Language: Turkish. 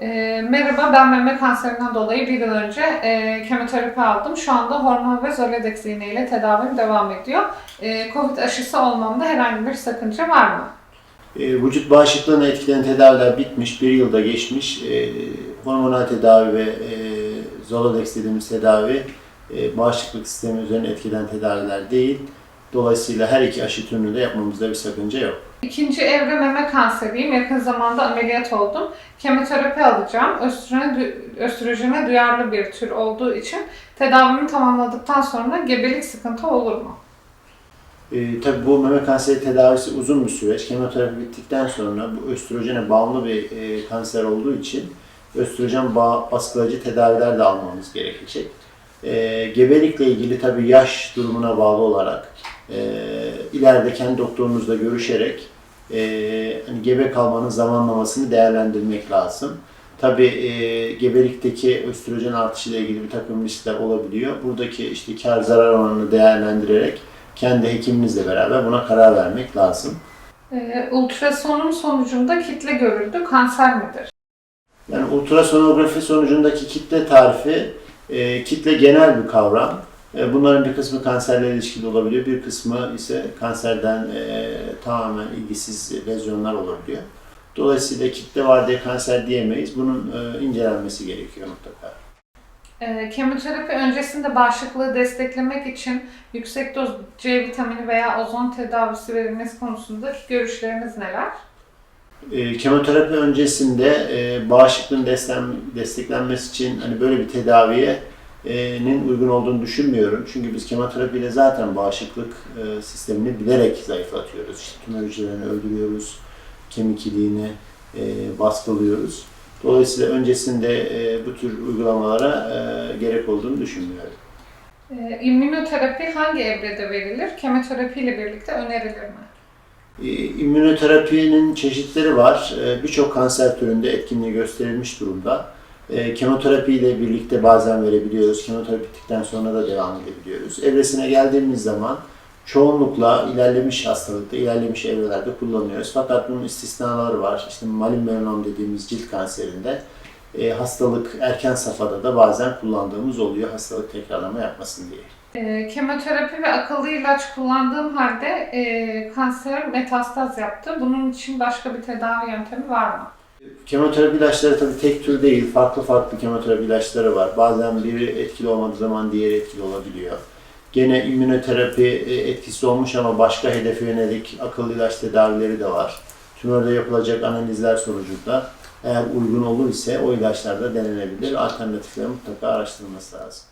Ee, merhaba, ben meme kanserinden dolayı bir yıl önce e, kemoterapi aldım. Şu anda hormon ve Zoladex iğneyle tedavim devam ediyor. E, Covid aşısı olmamda herhangi bir sakınca var mı? E, vücut bağışıklığını etkileyen tedaviler bitmiş, bir yılda geçmiş. E, hormonal tedavi ve e, Zoladex dediğimiz tedavi e, bağışıklık sistemi üzerine etkilen tedaviler değil. Dolayısıyla her iki aşı türünü de yapmamızda bir sakınca yok. İkinci evre meme kanseriyim. Yakın zamanda ameliyat oldum. Kemoterapi alacağım. Östrojene, östrojene duyarlı bir tür olduğu için tedavimi tamamladıktan sonra gebelik sıkıntı olur mu? E, tabii bu meme kanseri tedavisi uzun bir süreç. Kemoterapi bittikten sonra bu östrojene bağımlı bir e, kanser olduğu için östrojen baskılayıcı tedaviler de almamız gerekecek. E, gebelikle ilgili tabii yaş durumuna bağlı olarak e, ileride kendi doktorunuzla görüşerek e, hani gebe kalmanın zamanlamasını değerlendirmek lazım. Tabii e, gebelikteki östrojen artışı ile ilgili bir takım riskler olabiliyor. Buradaki işte kar zarar oranını değerlendirerek kendi hekiminizle beraber buna karar vermek lazım. E, ultrasonun sonucunda kitle görüldü. Kanser midir? Yani ultrasonografi sonucundaki kitle tarifi, e, kitle genel bir kavram. E, bunların bir kısmı kanserle ilişkili olabiliyor, bir kısmı ise kanserden e, tamamen ilgisiz lezyonlar olabiliyor. Dolayısıyla kitle var diye kanser diyemeyiz. Bunun e, incelenmesi gerekiyor mutlaka. E, kemoterapi öncesinde bağışıklığı desteklemek için yüksek doz C vitamini veya ozon tedavisi verilmesi konusundaki görüşleriniz neler? E, kemoterapi öncesinde e, bağışıklığın destek, desteklenmesi için hani böyle bir tedaviye nin uygun olduğunu düşünmüyorum. Çünkü biz kemoterapiyle zaten bağışıklık e, sistemini bilerek zayıflatıyoruz. İşte tümör hücrelerini öldürüyoruz, kemik iliğini e, baskılıyoruz. Dolayısıyla öncesinde e, bu tür uygulamalara gerek olduğunu düşünmüyorum. E, immünoterapi hangi evrede verilir? Kemoterapi ile birlikte önerilir mi? E, İmmünoterapinin çeşitleri var. E, Birçok kanser türünde etkinliği gösterilmiş durumda. E, Kemoterapi ile birlikte bazen verebiliyoruz. Kemoterapi bittikten sonra da devam edebiliyoruz. Evresine geldiğimiz zaman çoğunlukla ilerlemiş hastalıkta, ilerlemiş evrelerde kullanıyoruz. Fakat bunun istisnaları var. İşte malin melanom dediğimiz cilt kanserinde e, hastalık erken safhada da bazen kullandığımız oluyor hastalık tekrarlama yapmasın diye. E, kemoterapi ve akıllı ilaç kullandığım halde e, kanser metastaz yaptı. Bunun için başka bir tedavi yöntemi var mı? Kemoterapi ilaçları tabii tek tür değil, farklı farklı kemoterapi ilaçları var. Bazen biri etkili olmadığı zaman diğeri etkili olabiliyor. Gene immünoterapi e, etkisi olmuş ama başka hedefe yönelik akıllı ilaç tedavileri de var. Tümörde yapılacak analizler sonucunda eğer uygun olur ise o ilaçlar da denenebilir. Alternatifleri mutlaka araştırılması lazım.